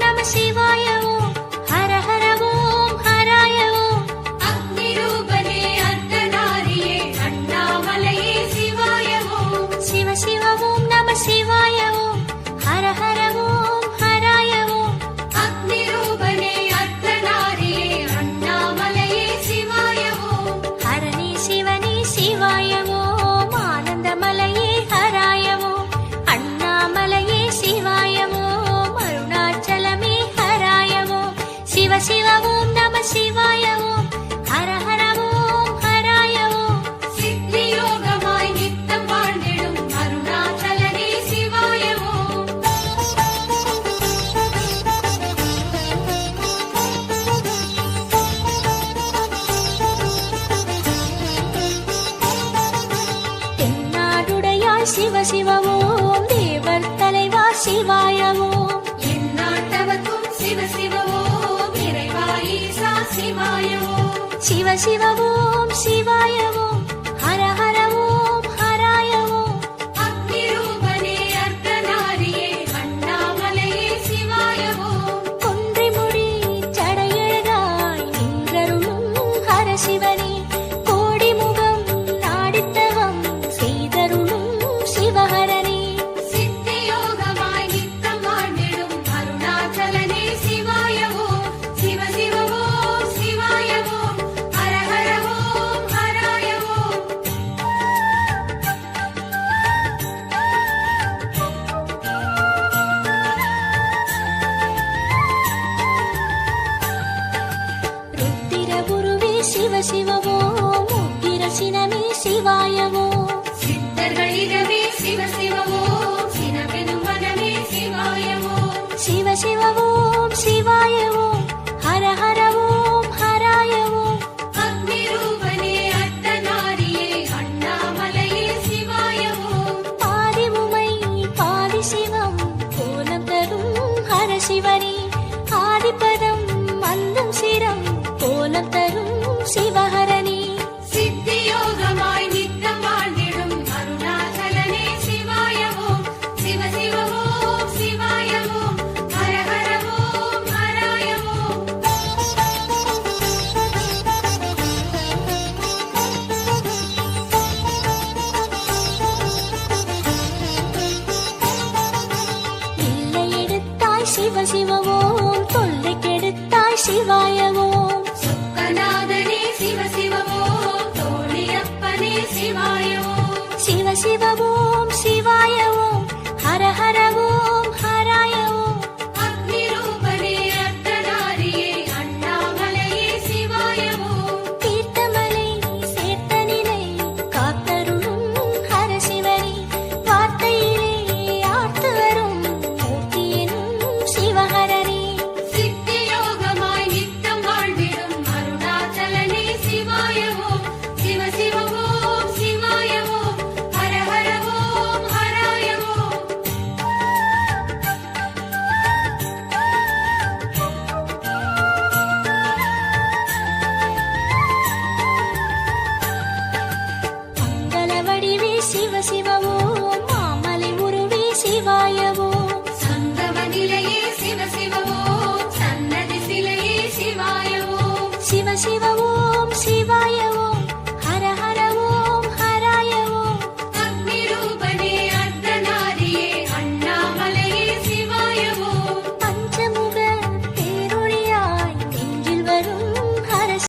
நம சிவாய சிவ சிவவோம் தேவர் தலைவா சிவாயவோம் என் நாட்டவர்க்கும் சிவ சிவவோம் இறைவா சிவ சிவவோம் ಶಿವ ಶಿವವೋ சிவ சிவவோம் தொல்லை கெடுத்தாய் சிவாயவோ சிவாயவோ. சங்கமதிலையே சிவ சிவவோ சன்னதி சிலையே சிவாயவோ. சிவ சிவ ஓம் சிவ.